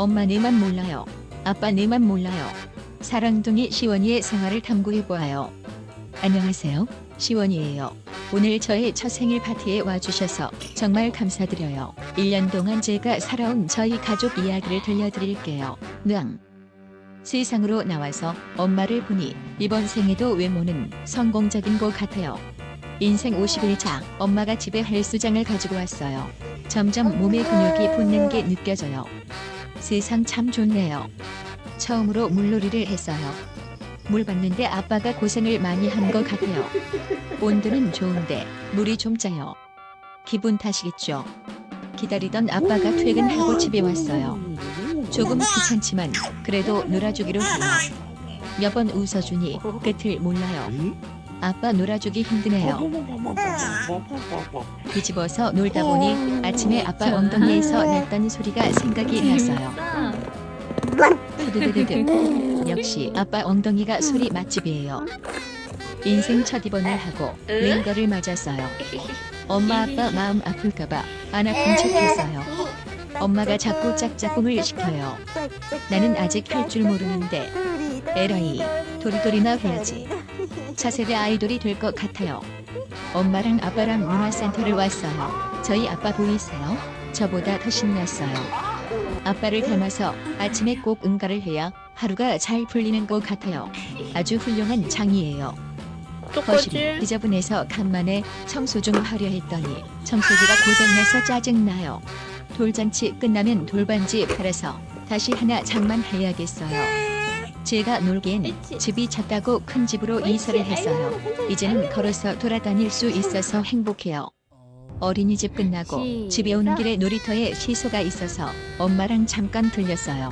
엄마 내만 몰라요. 아빠 내만 몰라요. 사랑둥이 시원이의 생활을 탐구해보아요. 안녕하세요. 시원이에요. 오늘 저의 첫 생일 파티에 와주셔서 정말 감사드려요. 1년 동안 제가 살아온 저희 가족 이야기를 들려드릴게요. 능. 세상으로 나와서 엄마를 보니 이번 생에도 외모는 성공적인 것 같아요. 인생 51차 엄마가 집에 헬스장을 가지고 왔어요. 점점 몸에 근육이 붙는 게 느껴져요. 세상 참 좋네요. 처음으로 물놀이를 했어요. 물 봤는데 아빠가 고생을 많이 한 것 같아요. 온도는 좋은데 물이 좀 짜요. 기분 탓이겠죠. 기다리던 아빠가 퇴근하고 집에 왔어요. 조금 귀찮지만 그래도 놀아주기로 해요. 몇 번 웃어주니 끝을 몰라요. 아빠 놀아주기 힘드네요. 뒤집어서 놀다 보니 아침에 아빠 엉덩이에서 났던 소리가 생각이 났어요. 후드드드드. 역시 아빠 엉덩이가 소리 맛집이에요. 인생 첫 입원을 하고 링거를 맞았어요. 엄마 아빠 마음 아플까봐 안 아픈 척했어요. 엄마가 자꾸 짝짝꿍을 시켜요. 나는 아직 할 줄 모르는데 에라이 도리도리나 해야지. 차세대 아이돌이 될 것 같아요. 엄마랑 아빠랑 문화센터를 왔어요. 저희 아빠 보이세요? 저보다 더 신났어요. 아빠를 닮아서 아침에 꼭 응가를 해야 하루가 잘 풀리는 것 같아요. 아주 훌륭한 장이에요. 거실이 지저분해서 간만에 청소 좀 하려 했더니 청소기가 고장나서 짜증나요. 돌잔치 끝나면 돌반지 팔아서 다시 하나 장만해야겠어요. 제가 놀기엔 집이 작다고 큰 집으로 이사를 했어요. 이제는 걸어서 돌아다닐 수 있어서 행복해요. 어린이집 끝나고 집에 오는 길에 놀이터에 시소가 있어서 엄마랑 잠깐 들렸어요.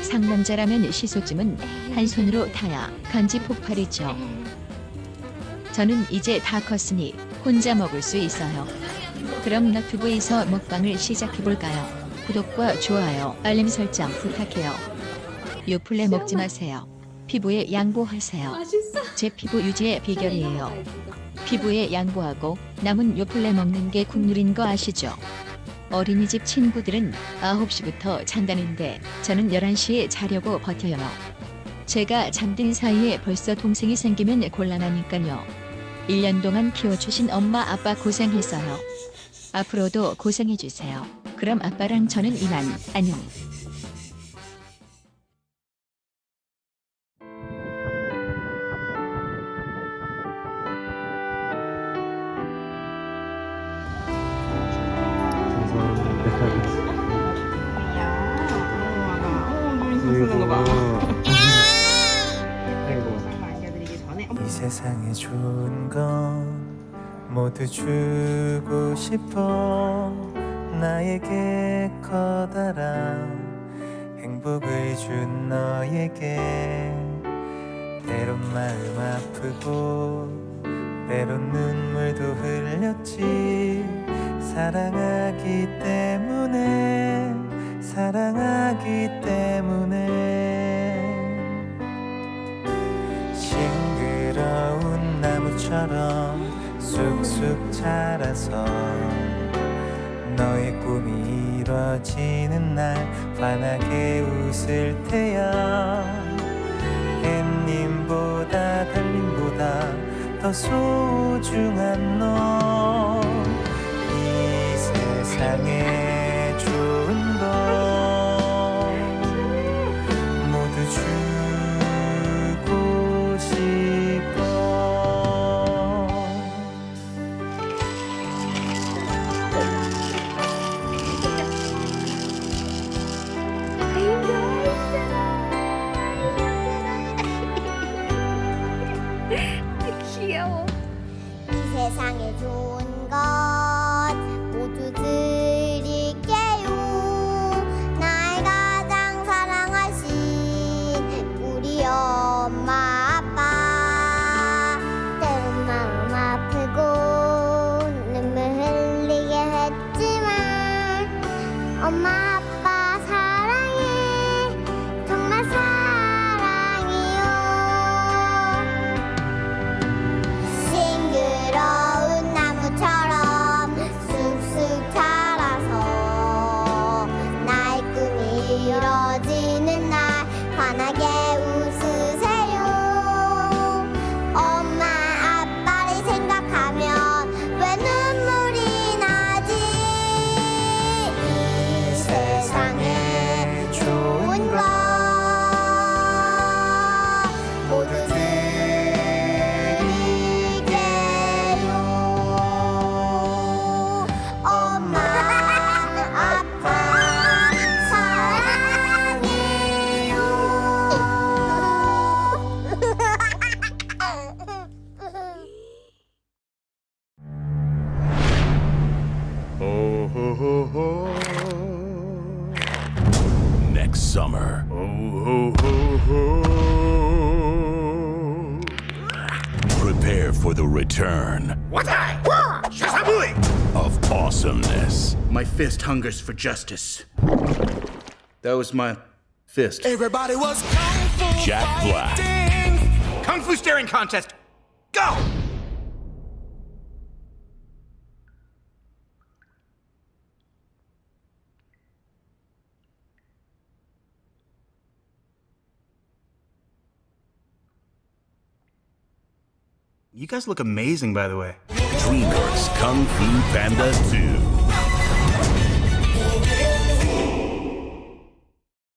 상남자라면 시소쯤은 한 손으로 타야 간지 폭발이죠. 저는 이제 다 컸으니 혼자 먹을 수 있어요. 그럼 너튜브에서 먹방을 시작해볼까요? 구독과 좋아요, 알림 설정 부탁해요. 요플레 먹지 마세요. 피부에 양보하세요. 제 피부 유지의 비결이에요. 피부에 양보하고 남은 요플레 먹는 게 국룰인 거 아시죠? 어린이집 친구들은 9시부터 잔다는데 저는 11시에 자려고 버텨요. 제가 잠든 사이에 벌써 동생이 생기면 곤란하니까요. 1년 동안 키워주신 엄마 아빠 고생했어요. 앞으로도 고생해주세요. 그럼 아빠랑 저는 이만 안녕. 쓰는 거 봐. 이 세상에 좋은 건 모두 주고 싶어 나에게 커다란 행복을 준 너에게 때론 마음 아프고 때론 눈물도 흘렸지. 사랑하기 때문에 사랑하기 때문에 자라서 너의 꿈이 이뤄지는 날 환하게 웃을 테야. 햇님보다 달님보다 더 소중한 너 귀여워. 이 세상에 좋은 것 모두 드 คุณวอ the return of awesomeness. My fist hungers for justice. That was my fist. Everybody was kung fu Jack Black. Kung Fu staring contest. Go! You guys look amazing, by the way. DreamWorks Kung Fu Panda 2.